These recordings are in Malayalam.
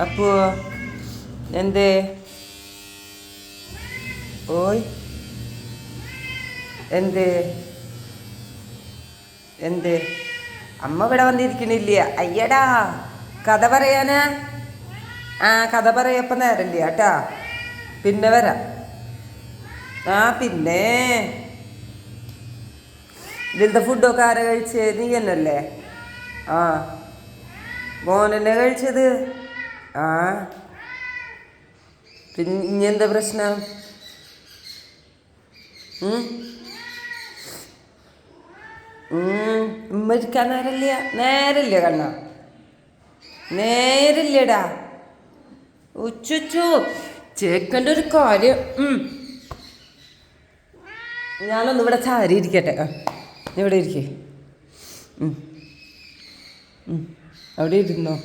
അപ്പു എന്തേ? ഓയ്. എന്തേ? എന്തേ? അമ്മ ഇവിടെ വന്നിരിക്കണില്ല. അയ്യടാ കഥ പറയാനാ? ആ കഥ പറയപ്പം നേരമില്ല കേട്ടാ. പിന്നെ വരാം. ആ പിന്നെ. ഇതിലത്തെ ഫുഡൊക്കെ ആരാ കഴിച്ചേ? നീ എന്നല്ലേ ആ. മോനെന്നെ കഴിച്ചത്? ആ. പിന്നെ ഇനി എന്താ പ്രശ്നം? ഉമ്മരിക്കാൻ നേരല്ല. നേരല്ല കണ്ണ. നേരില്ലടാ. ഉച്ചുച്ചു ചേക്കന്റെ ഒരു കാര്യം. ഞാനൊന്ന് ഇവിടെ ചാരി ഇരിക്കട്ടെ ഇവിടെ ഇരിക്കേ. ഇവിടെ ഇരിക്കേ അവിടെ ഇരുന്നോ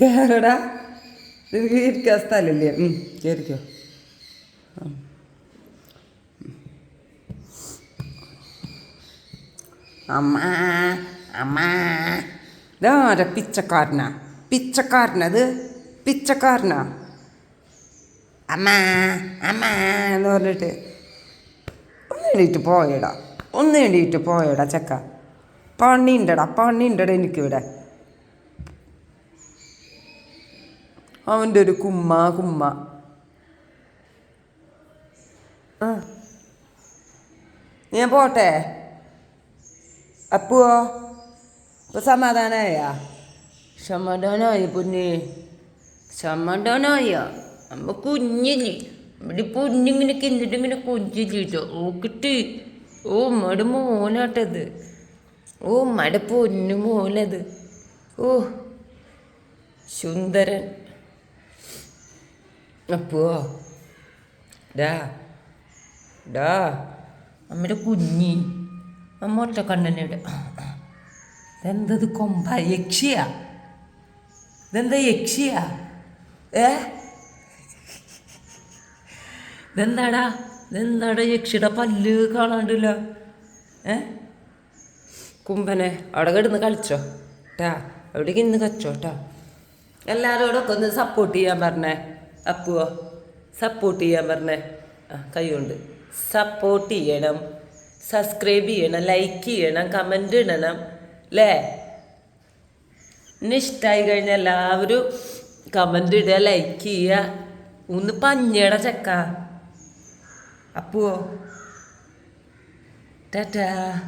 കേറടാ. നിനക്ക് ഇരിക്കാൻ സ്ഥലമില്ലേ? ഉം. അമ്മ അമ്മ. ഇതാര പിച്ചക്കാരനാ. പിച്ചക്കാരനത് പിച്ചക്കാരനാ? അമ്മ അമ്മ എന്ന് പറഞ്ഞിട്ട് ഒന്ന് എണീറ്റ് പോയടാ. ഒന്ന് എണീറ്റ് പോയടാ ചക്ക. പണിയുണ്ടടാ ഉണ്ടടാ എനിക്കിവിടെ. അവന്റെ ഒരു കുമ്മ കുമ്മ. ആ. ഞാൻ പോട്ടെ. അപ്പുവോ? ഇപ്പൊ സമാധാനായ? സമാധാനമായി പൊന്നെ. സമാധാനായ? നമ്മ കുഞ്ഞില്ലേ ഇവിടെ പൊന്നിങ്ങനെ കിന്നിട്ടിങ്ങനെ കൊഞ്ചിട്ടോ ഓ കിട്ടി ഓ മട മോനാട്ടത്. ഓ മട പൊന്നു ഓ സുന്ദരൻ. അപ്പോ ഡാ ഡാ അമ്മയുടെ കുഞ്ഞി. അമ്മ ഒറ്റ കണ്ണനയുടെ ഇതെന്തത് കൊമ്പ? യക്ഷിയാ? ഇതെന്താ യക്ഷിയാ? ഏ? ഇതെന്താടാ? ഇതെന്താടാ യക്ഷിയുടെ പല്ല് കാണാണ്ടല്ലോ? ഏ? കുമ്പനെ അവിടെ കിടന്ന് കളിച്ചോ? ട്ടാ അവിടേക്ക് ഇന്ന് കച്ചോ ട്ടാ? എല്ലാവരോടൊക്കെ ഒന്ന് സപ്പോർട്ട് ചെയ്യാൻ പറഞ്ഞേ. അപ്പുവോ സപ്പോർട്ട് ചെയ്യാൻ പറഞ്ഞേ. ആ കൈകൊണ്ട്. സപ്പോർട്ട് ചെയ്യണം. സബ്സ്ക്രൈബ് ചെയ്യണം ലൈക്ക് ചെയ്യണം കമന്റ് ഇടണം അല്ലേ എന്നെ ഇഷ്ടമായി കഴിഞ്ഞാൽ എല്ലാവരും കമന്റ് ഇടുക ലൈക്ക് ചെയ്യുക. ഒന്ന് പഞ്ഞട ചെക്ക. അപ്പുവോ. ടാറ്റാ